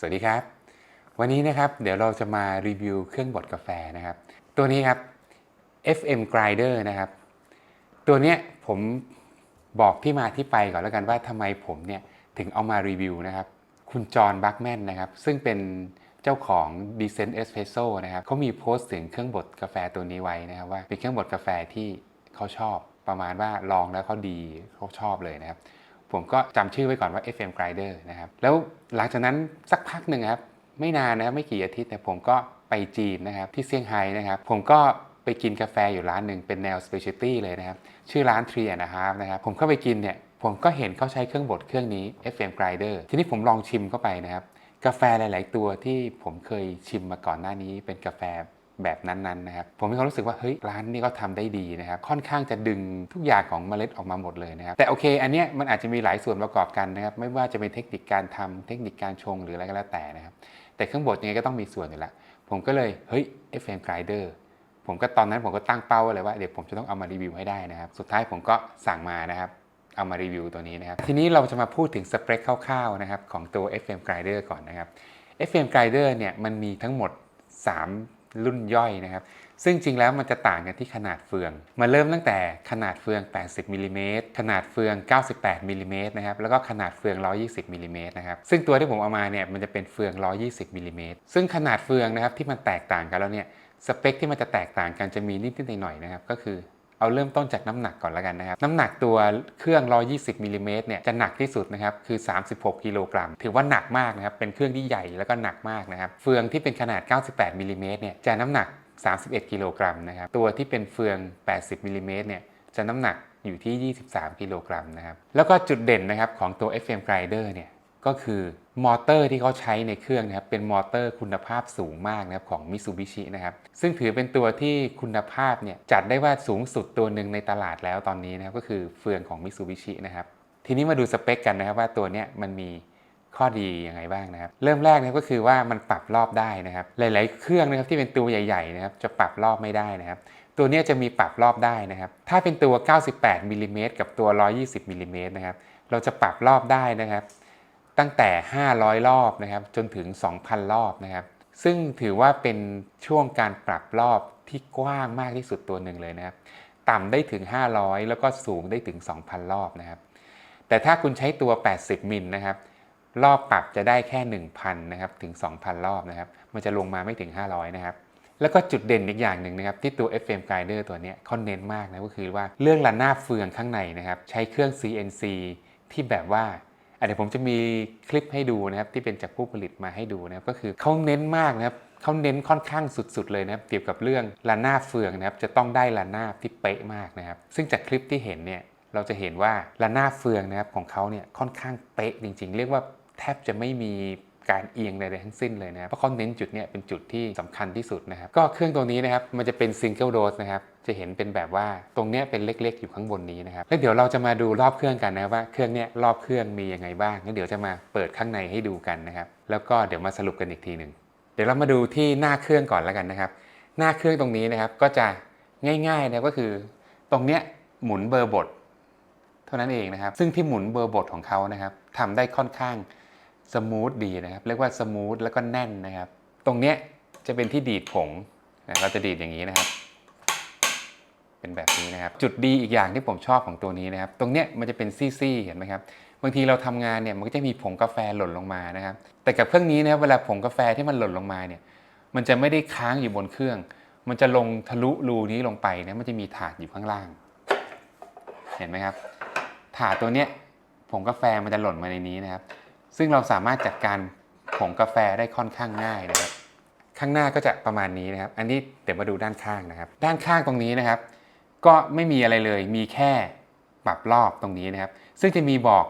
สวัสดีครับ วันนี้นะครับเดี๋ยวเราจะมารีวิวเครื่องบดกาแฟนะครับ ตัวนี้ครับ FM Grinder นะครับ ตัวเนี้ยผมบอกที่มาที่ไปก่อนแล้วกันว่าทำไมผมเนี่ยถึงเอามารีวิวนะครับ คุณจอห์นบัคแมนนะครับ ซึ่งเป็นเจ้าของ Decent Espresso นะครับเขามีโพสต์ถึงเครื่องบดกาแฟตัวนี้ไว้นะครับว่าเป็นเครื่องบดกาแฟที่เขาชอบประมาณว่าลองแล้วเขาดีเขาชอบเลยนะครับ ผมก็จำชื่อไว้ก่อนว่า FM Grinder นะครับ แล้วหลังจากนั้นสักพักหนึ่งครับ ไม่นานนะไม่กี่อาทิตย์แต่ผมก็ไปจีนนะครับ ที่เซี่ยงไฮ้นะครับ ผมก็ไปกินกาแฟอยู่ร้านหนึ่งเป็นแนว specialty เลยนะครับ ชื่อร้าน t r e e นะครับนะครับ ผมเข้าไปกินเนี่ย ผมก็เห็นเขาใช้เครื่องบดเครื่องนี้ FM Grinder ทีนี้ผมลองชิมเข้าไปนะครับ กาแฟหลาย ๆ ตัวที่ผมเคยชิมมาก่อนหน้านี้เป็นกาแฟ แบบนั้นๆนะครับผมมีความรู้สึกว่าเฮ้ยร้านนี้ก็ทำได้ดีนะครับค่อนข้างจะดึงทุกอย่างของเมล็ดออกมาหมดเลยนะครับแต่โอเค อันเนี้ยมันอาจจะมีหลายส่วนประกอบกันนะครับไม่ว่าจะเป็นเทคนิคการทำเทคนิคการชงหรืออะไรก็แล้วแต่นะครับแต่เครื่องบดยังไงก็ต้องมีส่วนอยู่แล้วผมก็เลยเฮ้ย FM Grinder ผมก็ตอนนั้นผมก็ตั้งเป้าเลยว่าเดี๋ยวผมจะต้องเอามารีวิวให้ได้นะครับ สุดท้ายผมก็สั่งมานะครับ เอามารีวิวตัวนี้นะครับ ทีนี้เราจะมาพูดถึงสเปคคร่าวๆนะครับของตัว FM Grinder ก่อนนะครับ FM Grinder เนี่ยมันมีทั้งหมด 3 รุ่นย่อยนะครับ ซึ่งจริงแล้วมันจะต่างกันที่ขนาดเฟือง มาเริ่มตั้งแต่ขนาดเฟือง 80มิลลิเมตรขนาดเฟือง 98มิลลิเมตรนะครับ แล้วก็ขนาดเฟือง 120มิลลิเมตรนะครับ ซึ่งตัวที่ผมเอามาเนี่ยมันจะเป็นเฟือง 120มิลลิเมตรซึ่งขนาดเฟืองนะครับที่มันแตกต่างกันแล้วเนี่ย สเปคที่มันจะแตกต่างกันจะมีนิดๆหน่อยๆนะครับ ก็คือ เอาเริ่มต้นจากน้ำหนักก่อนแล้วกันนะครับน้ำหนักตัวเครื่อง 120มิลลิเมตรเนี่ยจะหนักที่สุดนะครับคือ 36กิโลกรัมถือว่าหนักมากนะครับเป็นเครื่องที่ใหญ่แล้วก็หนักมากนะครับเฟืองที่เป็นขนาด 98มิลลิเมตรเนี่ยจะน้ำหนัก 31กิโลกรัมนะครับตัวที่เป็นเฟือง 80มิลลิเมตรเนี่ยจะน้ำหนักอยู่ที่ 23กิโลกรัมนะครับแล้วก็จุดเด่นนะครับของตัว FM Grinder เนี่ยก็คือ มอเตอร์ที่เขาใช้ในเครื่องนะครับเป็นมอเตอร์คุณภาพสูงมากนะครับของ Mitsubishi นะครับซึ่งถือเป็นตัวที่คุณภาพเนี่ยจัดได้ว่าสูงสุดตัวหนึ่งในตลาดแล้วตอนนี้นะครับก็คือเฟืองของ Mitsubishi นะครับทีนี้มาดูสเปคกันนะครับว่าตัวเนี้ยมันมีข้อดียังไงบ้างนะครับ เริ่มแรกนะก็คือว่ามันปรับรอบได้นะครับ หลาย ๆ เครื่องนะครับที่เป็นตัวใหญ่ ๆ นะครับ จะปรับรอบไม่ได้นะครับ ตัวเนี้ยจะมีปรับรอบได้นะครับ ถ้าเป็นตัว 98มิลลิเมตรกับตัว 120มิลลิเมตรนะครับ เราจะปรับรอบได้นะครับ ตั้งแต่ 500 รอบนะครับจนถึง 2,000 รอบนะครับ ซึ่งถือว่าเป็นช่วงการปรับรอบที่กว้างมากที่สุดตัวหนึ่งเลยนะครับ ต่ำได้ถึง 500 แล้วก็สูงได้ถึง 2,000 รอบนะครับ แต่ถ้าคุณใช้ตัว 80 มิลนะครับ รอบปรับจะได้แค่ 1,000 นะครับถึง 2,000 รอบนะครับ มันจะลงมาไม่ถึง 500 นะครับแล้วก็จุดเด่นอีกอย่างหนึ่งนะครับที่ตัว FM Grinder ตัวนี้เขาเน้นมากนะก็คือว่าเรื่องระนาบเฟืองข้างในนะครับ ใช้เครื่อง CNC ที่แบบว่า เดี๋ยวผมจะมีคลิปให้ดูนะครับที่เป็นจากผู้ผลิตมาให้ดูนะครับก็คือเขาเน้นมากนะครับเขาเน้นค่อนข้างสุดๆเลยนะครับเกี่ยวกับเรื่องระนาบเฟืองนะครับจะต้องได้ระนาบที่เป๊ะมากนะครับ ซึ่งจากคลิปที่เห็นเนี่ยเราจะเห็นว่าระนาบเฟืองนะครับของเขาเนี่ยค่อนข้างเป๊ะจริง ๆ เรียกว่าแทบจะไม่มี การเอียงใดๆทั้งสิ้นเลยนะเพราะเขาเน้นจุดเนี่ยเป็นจุดที่สำคัญที่สุดนะครับก็เครื่องตัวนี้นะครับมันจะเป็นซิงเกิลโดสนะครับจะเห็นเป็นแบบว่าตรงเนี้ยเป็นเล็ก ๆ อยู่ข้างบนนี้นะครับแล้วเดี๋ยวเราจะมาดูรอบเครื่องกันนะว่าเครื่องเนี้ยรอบเครื่องมียังไงบ้างงั้นเดี๋ยวจะมาเปิดข้างในให้ดูกันนะครับแล้วก็เดี๋ยวมาสรุปกันอีกทีหนึ่งเดี๋ยวเรามาดูที่หน้าเครื่องก่อนแล้วกันนะครับ หน้าเครื่องตรงนี้นะครับก็จะง่ายๆนะก็คือ ตรงเนี้ยหมุนเบอร์บท เท่านั้นเองนะครับ ซึ่งที่หมุนเบอร์บทของเขานะครับทำได้ค่อนข้าง สมูทดีนะครับ เรียกว่าสมูทแล้วก็แน่นนะครับ ตรงเนี้ยจะเป็นที่ดีดผงนะเราจะดีดอย่างนี้นะครับ เป็นแบบนี้นะครับ จุดดีอีกอย่างที่ผมชอบของตัวนี้นะครับ ตรงเนี้ยมันจะเป็นซี่ๆเห็นไหมครับ บางทีเราทำงานเนี่ยมันก็จะมีผงกาแฟหล่นลงมานะครับ แต่กับเครื่องนี้นะครับเวลาผงกาแฟที่มันหล่นลงมาเนี่ย มันจะไม่ได้ค้างอยู่บนเครื่อง มันจะลงทะลุรูนี้ลงไปนะ มันจะมีถาดอยู่ข้างล่าง เห็นไหมครับ ถาดตัวเนี้ยผงกาแฟมันจะหล่นมาในนี้นะครับ ซึ่งเราสามารถจัดการผงกาแฟได้ค่อนข้างง่ายนะครับ ข้างหน้าก็จะประมาณนี้นะครับ อันนี้เดี๋ยวมาดูด้านข้างนะครับ ด้านข้างตรงนี้นะครับ ก็ไม่มีอะไรเลย มีแค่ปรับรอบตรงนี้นะครับ ซึ่งจะมีบอก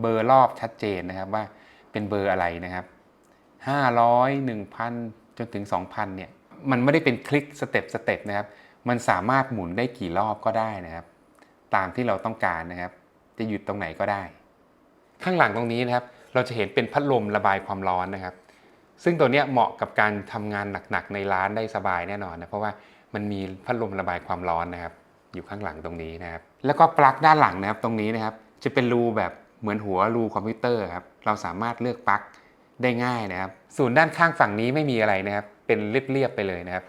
เบอร์รอบชัดเจนนะครับว่าเป็นเบอร์อะไรนะครับ 500 1,000 จนถึง 2,000 เนี่ย มันไม่ได้เป็นคลิกสเต็ปสเต็ปนะครับ มันสามารถหมุนได้กี่รอบก็ได้นะครับ ตามที่เราต้องการนะครับ จะหยุดตรงไหนก็ได้ ข้างหลังตรงนี้นะครับ เราจะเห็นเป็นพัดลมระบายความร้อนนะครับ ซึ่งตัวนี้เหมาะกับการทำงานหนักๆในร้านได้สบายแน่นอนนะเพราะว่ามันมีพัดลมระบายความร้อนนะครับ อยู่ข้างหลังตรงนี้นะครับ แล้วก็ปลั๊กด้านหลังนะครับตรงนี้นะครับ จะเป็นรูแบบเหมือนหัวรูคอมพิวเตอร์ครับเราสามารถเลือกปลั๊กได้ง่ายนะครับ ส่วนด้านข้างฝั่งนี้ไม่มีอะไรนะครับ เป็นเรียบๆไปเลยนะครับ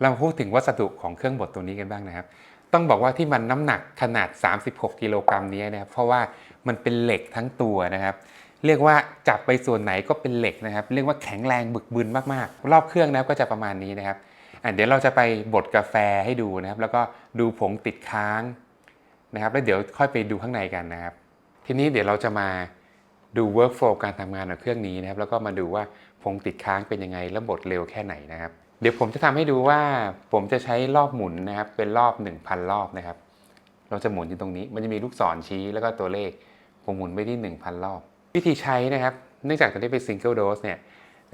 เรามาพูดถึงวัสดุของเครื่องบดตัวนี้กันบ้างนะครับ ต้องบอกว่าที่มันน้ำหนักขนาด 36 กิโลกรัมนี้นะครับเพราะว่ามันเป็นเหล็กทั้งตัวนะครับ เรียกว่าจับไปส่วนไหนก็เป็นเหล็กนะครับ เรียกว่าแข็งแรงบึกบึนมากๆ รอบเครื่องนะครับก็จะประมาณนี้นะครับเดี๋ยวเราจะไปบดกาแฟให้ดูนะครับ แล้วก็ดูผงติดค้างนะครับ แล้วเดี๋ยวค่อยไปดูข้างในกันนะครับ ทีนี้เดี๋ยวเราจะมาดู workflow การทำงานของเครื่องนี้นะครับ แล้วก็มาดูว่าผงติดค้างเป็นยังไงและบดเร็วแค่ไหนนะครับ เดี๋ยวผมจะทำให้ดูว่าผมจะใช้รอบหมุนนะครับ เป็นรอบ 1,000 รอบนะครับ เราจะหมุนอยู่ตรงนี้ มันจะมีลูกศรชี้แล้วก็ตัวเลข ผมหมุนไปที่ 1,000 รอบ วิธีใช้นะครับ เนื่องจากตัวนี้เป็น single dose เนี่ย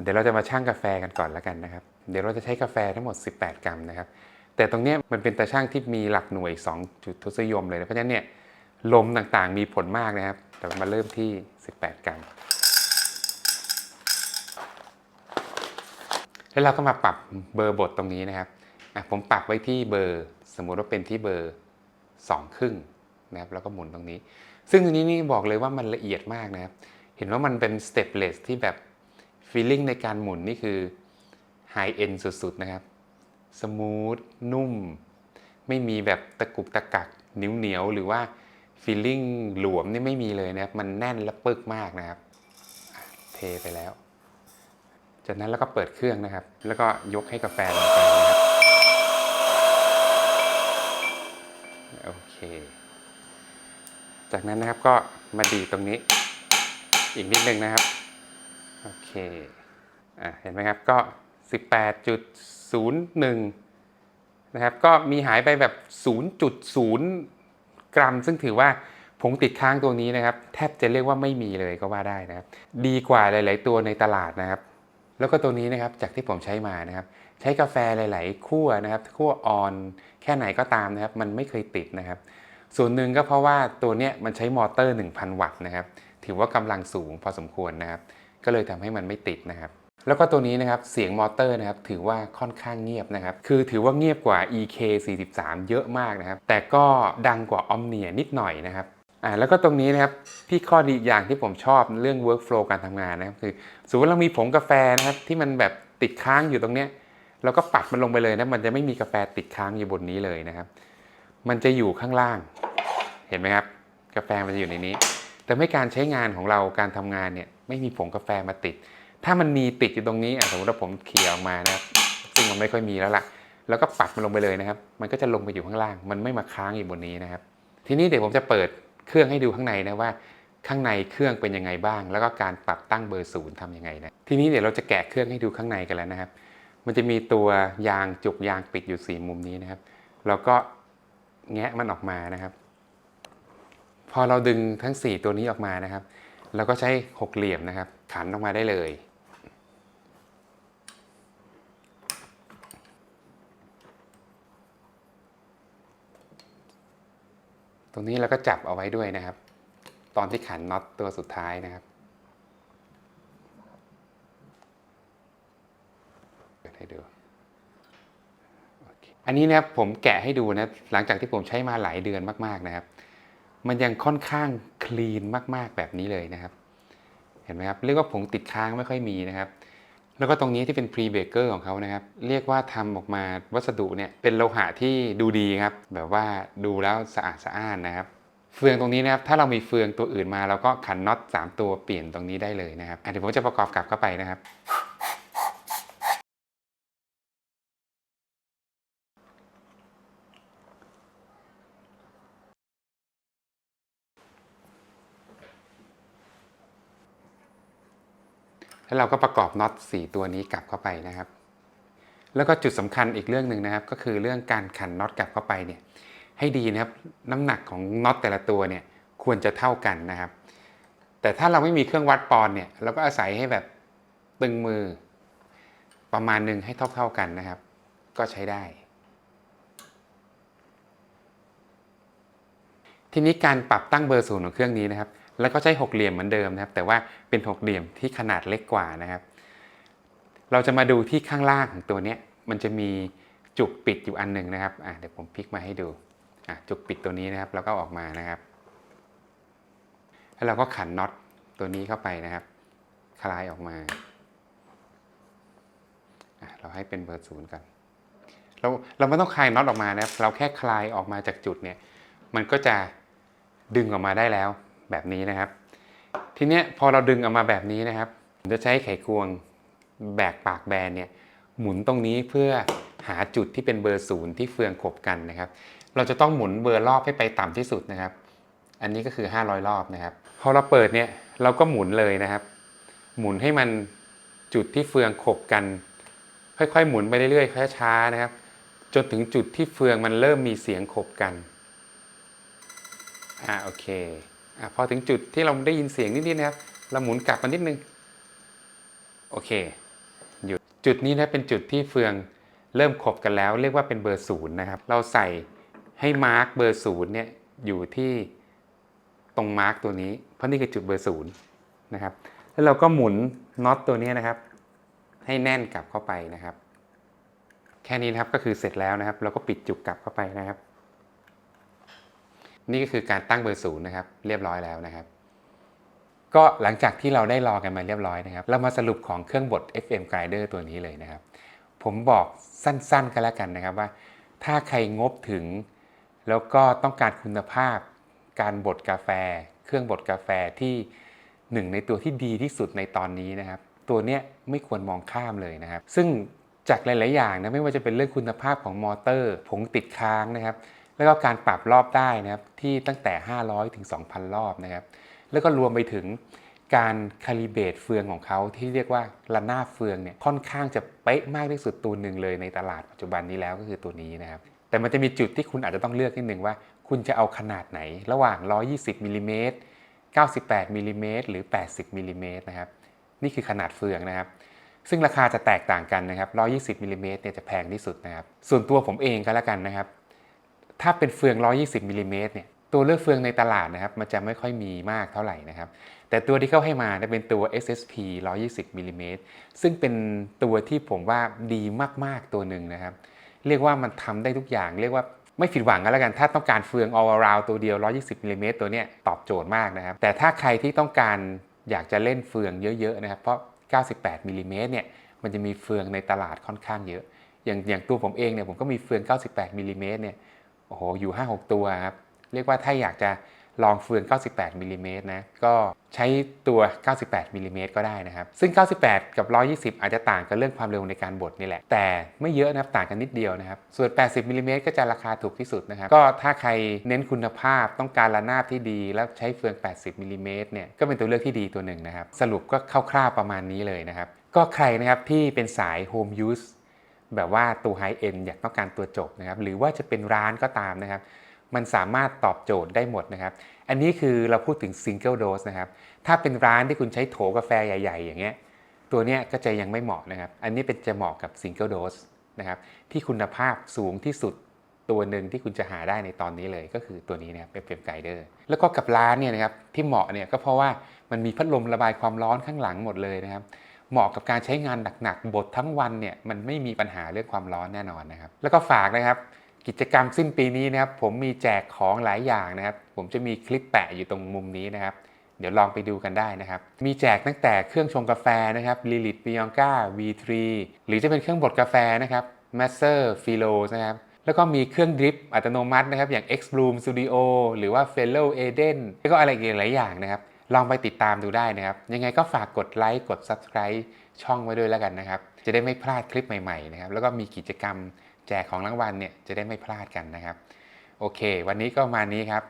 เดี๋ยวเราจะมาชั่งกาแฟกันก่อนแล้วกันนะครับ เดี๋ยวเราจะใช้กาแฟทั้งหมด 18 กรัมนะครับ แต่ตรงเนี้ยมันเป็นตาช่างที่มีหลักหน่วย 2 จุดทศนิยมเลยนะเพราะฉะนั้นเนี่ยลมต่างๆมีผลมากนะครับเดี๋ยวมาเริ่มที่ 18 กรัม แล้วเราก็มาปรับเบอร์บทตรงนี้นะครับผมปรับไว้ที่เบอร์ สมมุติว่าเป็นที่เบอร์สองครึ่งนะครับ แล้วก็หมุนตรงนี้ ซึ่งตรงนี้นี่บอกเลยว่ามันละเอียดมากนะครับ เห็นว่ามันเป็นสเต็ปเลสที่แบบฟีลลิ่งในการหมุนนี่คือไฮเอ็นสุดๆนะครับ สมูท นุ่ม ไม่มีแบบตะกุกตะกักเหนียวเหนียวหรือว่าฟีลลิ่งหลวมนี่ไม่มีเลยนะครับ มันแน่นและปึกมากนะครับ เทไปแล้ว จากนั้นแล้วก็เปิดเครื่องนะครับ แล้วก็ยกให้กาแฟลงไปนะครับ โอเค จากนั้นนะครับก็มาดีตรงนี้อีกนิดนึงนะครับ โอเคอะเห็นไหมครับก็ 18.01 นะครับ ก็มีหายไปแบบ 0.0 กรัม ซึ่งถือว่าผงติดค้างตัวนี้นะครับ แทบจะเรียกว่าไม่มีเลยก็ว่าได้นะครับ ดีกว่าหลาย ๆ ตัวในตลาดนะครับ แล้วก็ตัวนี้นะครับจากที่ผมใช้มานะครับ ใช้กาแฟหลาย ๆ คั่วนะครับคั่วออนแค่ไหนก็ตามนะครับ มันไม่เคยติดนะครับ ส่วนหนึ่งก็เพราะว่าตัวเนี้ยมันใช้มอเตอร์ 1,000 วัตต์นะครับถือว่ากำลังสูงพอสมควรนะครับ ก็เลยทำให้มันไม่ติดนะครับ แล้วก็ตัวนี้นะครับเสียงมอเตอร์นะครับถือว่าค่อนข้างเงียบนะครับ คือถือว่าเงียบกว่า EK 43 เยอะมากนะครับ แต่ก็ดังกว่า Omnia นิดหน่อยนะครับอ่าแล้วก็ตรงนี้นะครับที่ข้อดีอย่างที่ผมชอบเรื่อง workflow การทำงานนะครับคือสมมติเรามีผงกาแฟนะครับที่มันแบบติดค้างอยู่ตรงเนี้ยเราก็ปัดมันลงไปเลยนะมันจะไม่มีกาแฟติดค้างอยู่บนนี้เลยนะครับ มันจะอยู่ข้างล่าง เห็นไหมครับ กาแฟมันจะอยู่ในนี้ แต่ไม่การใช้งานของเราการทำงานเนี่ยไม่มีผงกาแฟมาติด ถ้ามันมีติดอยู่ตรงนี้อะสมมติว่าผมเขี่ยออกมานะครับซึ่งมันไม่ค่อยมีแล้วล่ะ แล้วก็ปัดมันลงไปเลยนะครับ มันก็จะลงไปอยู่ข้างล่าง มันไม่มาค้างอยู่บนนี้นะครับ ทีนี้เดี๋ยวผมจะเปิดเครื่องให้ดูข้างในนะว่า ข้างในเครื่องเป็นยังไงบ้าง แล้วก็การปรับตั้งเบอร์ศูนย์ทำยังไงนะ ทีนี้เดี๋ยวเราจะแกะเครื่องให้ดูข้างในกันแล้วนะครับ มันจะมีตัวยางจุกยางปิดอยู่สี่มุมนี้นะครับเราก็แงะมันออกมานะครับ พอเราดึงทั้ง 4 ตัวนี้ออกมานะครับ เราก็ใช้หกเหลี่ยมนะครับ ขันออกมาได้เลย ตรงนี้เราก็จับเอาไว้ด้วยนะครับ ตอนที่ขันน็อตตัวสุดท้ายนะครับเปิดให้ดูอันนี้นะครับผมแกะให้ดูนะหลังจากที่ผมใช้มาหลายเดือนมากๆนะครับ มันยังค่อนข้างคลีนมากๆแบบนี้เลยนะครับ เห็นไหมครับ เรียกว่าผงติดค้างไม่ค่อยมีนะครับ แล้วก็ตรงนี้ที่เป็นพรีเบเกอร์ของเขานะครับ เรียกว่าทำออกมาวัสดุเนี่ยเป็นโลหะที่ดูดีครับ แบบว่าดูแล้วสะอาดสะอ้านนะครับ เฟืองตรงนี้นะครับ ถ้าเรามีเฟืองตัวอื่นมาเราก็ขันน็อต3ตัวเปลี่ยนตรงนี้ได้เลยนะครับเดี๋ยวผมจะประกอบกลับเข้าไปนะครับ แล้วเราก็ประกอบน็อต4ตัวนี้กลับเข้าไปนะครับ แล้วก็จุดสำคัญอีกเรื่องหนึ่งนะครับ ก็คือเรื่องการขันน็อตกลับเข้าไปเนี่ยให้ดีนะครับน้ำหนักของน็อตแต่ละตัวเนี่ยควรจะเท่ากันนะครับ แต่ถ้าเราไม่มีเครื่องวัดปอนด์เนี่ยเราก็อาศัยให้แบบตึงมือประมาณหนึ่งให้เท่าๆกันนะครับ ก็ใช้ได้ ทีนี้การปรับตั้งเบอร์ศูนย์ของเครื่องนี้นะครับ แล้วก็ใช้หกเหลี่ยมเหมือนเดิมนะครับ แต่ว่าเป็นหกเหลี่ยมที่ขนาดเล็กกว่านะครับ เราจะมาดูที่ข้างล่างของตัวนี้มันจะมีจุกปิดอยู่อันหนึ่งนะครับเดี๋ยวผมพลิกมาให้ดูจุกปิดตัวนี้นะครับ แล้วก็ออกมานะครับ แล้วเราก็ขันน็อตตัวนี้เข้าไปนะครับ คลายออกมาเราให้เป็นเบอร์ศูนย์ก่อนเราเราไม่ต้องคลายน็อตออกมานะครับ เราแค่คลายออกมาจากจุดเนี่ย มันก็จะดึงออกมาได้แล้ว แบบนี้นะครับ ทีเนี้ยพอเราดึงออกมาแบบนี้นะครับผมจะใช้ไขควงแบกปากแบนเนี่ยหมุนตรงนี้เพื่อหาจุดที่เป็นเบอร์ศูนย์ที่เฟืองขบกันนะครับ เราจะต้องหมุนเบอร์รอบให้ไปต่ำที่สุดนะครับ อันนี้ก็คือ 500 รอบนะครับ พอเราเปิดเนี่ยเราก็หมุนเลยนะครับ หมุนให้มันจุดที่เฟืองขบกัน ค่อยๆ หมุนไปเรื่อยๆช้าๆนะครับ จนถึงจุดที่เฟืองมันเริ่มมีเสียงขบกันอ่าโอเค อพอถึงจุดที่เราได้ยินเสียงนิดๆนะครับ เราหมุนกลับมานิดนึง โอเค หยุด จุดนี้นะเป็นจุดที่เฟืองเริ่มขบกันแล้ว เรียกว่าเป็นเบอร์ศูนย์นะครับ เราใส่ให้มาร์กเบอร์ศูนย์เนี่ยอยู่ที่ตรงมาร์กตัวนี้ เพราะนี่คือจุดเบอร์ศูนย์นะครับ แล้วเราก็หมุนน็อตตัวนี้นะครับ ให้แน่นกลับเข้าไปนะครับ แค่นี้นะครับก็คือเสร็จแล้วนะครับ เราก็ปิดจุกกลับเข้าไปนะครับ นี่ก็คือการตั้งเบอร์ศูนย์นะครับ เรียบร้อยแล้วนะครับ ก็หลังจากที่เราได้รอกันมาเรียบร้อยนะครับ เรามาสรุปของเครื่องบด FM Grinder ตัวนี้เลยนะครับ ผมบอกสั้นๆ กันแล้วกันนะครับว่า ถ้าใครงบถึง แล้วก็ต้องการคุณภาพ การบดกาแฟ เครื่องบดกาแฟที่หนึ่งในตัวที่ดีที่สุดในตอนนี้นะครับ ตัวเนี้ยไม่ควรมองข้ามเลยนะครับ ซึ่งจากหลาย ๆ อย่างนะไม่ว่าจะเป็นเรื่องคุณภาพของมอเตอร์ผงติดค้างนะครับ แล้วก็การปรับรอบได้นะครับที่ตั้งแต่ 500 ถึง 2,000 รอบนะครับ แล้วก็รวมไปถึงการคาลิเบรตเฟืองของเขาที่เรียกว่าระนาบเฟืองเนี่ยค่อนข้างจะเป๊ะมากที่สุดตัวหนึ่งเลยในตลาดปัจจุบันนี้แล้วก็คือตัวนี้นะครับ แต่มันจะมีจุดที่คุณอาจจะต้องเลือกนิดนึงว่า คุณจะเอาขนาดไหน ระหว่าง 120มิลลิเมตร98มิลลิเมตรหรือ 80มิลลิเมตรนะครับนี่คือขนาดเฟืองนะครับ ซึ่งราคาจะแตกต่างกันนะครับ120มิลลิเมตรเนี่ยจะแพงที่สุดนะครับ ส่วนตัวผมเองก็แล้วกันนะครับ ถ้าเป็นเฟือง 120มิลลิเมตรเนี่ยตัวเลือกเฟืองในตลาดนะครับมันจะไม่ค่อยมีมากเท่าไหร่นะครับ แต่ตัวที่เขาให้มาเนี่ยเป็นตัว SSP 120มิลลิเมตรซึ่งเป็นตัวที่ผมว่าดีมากๆตัวหนึ่งนะครับ เรียกว่ามันทำได้ทุกอย่าง เรียกว่าไม่ผิดหวังกันแล้วกัน ถ้าต้องการเฟือง all around ตัวเดียว 120มิลลิเมตรตัวเนี้ยตอบโจทย์มากนะครับ แต่ถ้าใครที่ต้องการอยากจะเล่นเฟืองเยอะๆนะครับ เพราะ 98มิลลิเมตรเนี่ยมันจะมีเฟืองในตลาดค่อนข้างเยอะ อย่างอย่างตัวผมเองเนี่ยผมก็มีเฟือง 98มิลิเมตรเนี่ย โอ้โหอยู่ 5-6 ตัวครับ เรียกว่าถ้าอยากจะลองเฟือง 98มิลลิเมตรนะ ก็ใช้ตัว 98มิลลิเมตรก็ได้นะครับ ซึ่ง 98 กับ 120 อาจจะต่างกันเรื่องความเร็วในการบดนี่แหละ แต่ไม่เยอะนะครับ ต่างกันนิดเดียวนะครับ ส่วน 80มิลลิเมตรก็จะราคาถูกที่สุดนะครับ ก็ถ้าใครเน้นคุณภาพต้องการระนาบที่ดี แล้วใช้เฟือง 80มิลลิเมตรเนี่ย ก็เป็นตัวเลือกที่ดีตัวหนึ่งนะครับ สรุปก็คร่าวๆประมาณนี้เลยนะครับ ก็ใครนะครับที่เป็นสาย Home Use แบบว่าตัวไฮเอ็นอยากต้องการตัวจบนะครับ หรือว่าจะเป็นร้านก็ตามนะครับ มันสามารถตอบโจทย์ได้หมดนะครับ อันนี้คือเราพูดถึงซิงเกิลโดสนะครับ ถ้าเป็นร้านที่คุณใช้โถกาแฟใหญ่ๆ อย่างเงี้ย ตัวเนี้ยก็จะยังไม่เหมาะนะครับ อันนี้เป็นจะเหมาะกับซิงเกิลโดสนะครับ ที่คุณภาพสูงที่สุดตัวหนึ่งที่คุณจะหาได้ในตอนนี้เลยก็คือตัวนี้นะครับเป็นเฟรมไกเดอร์แล้วก็กับร้านเนี่ยนะครับที่เหมาะเนี่ยก็เพราะว่ามันมีพัดลมระบายความร้อนข้างหลังหมดเลยนะครับ เหมาะกับการใช้งานหนักๆบททั้งวันเนี่ยมันไม่มีปัญหาเรื่องความร้อนแน่นอนนะครับ แล้วก็ฝากนะครับกิจกรรมสิ้นปีนี้นะครับ ผมมีแจกของหลายอย่างนะครับ ผมจะมีคลิปแปะอยู่ตรงมุมนี้นะครับ เดี๋ยวลองไปดูกันได้นะครับ มีแจกตั้งแต่เครื่องชงกาแฟนะครับ Lilith Bianca V3 หรือจะเป็นเครื่องบดกาแฟนะครับ Master p h i l o นะครับแล้วก็มีเครื่องดริปอัตโนมัตินะครับ อย่าง X Bloom Studio หรือว่า Fellow Eden แล้วก็อะไรอีกหลายอย่างนะครับ ลองไปติดตามดูได้นะครับ ยังไงก็ฝากกดไลค์กด Subscribe ช่องไว้ด้วยแล้วกันนะครับ จะได้ไม่พลาดคลิปใหม่ๆนะครับ แล้วก็มีกิจกรรมแจกของรางวัลเนี่ยจะได้ไม่พลาดกันนะครับ โอเค วันนี้ก็มานี้ครับ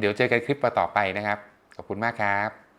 เดี๋ยวเจอกันคลิปต่อไปนะครับ ขอบคุณมากครับ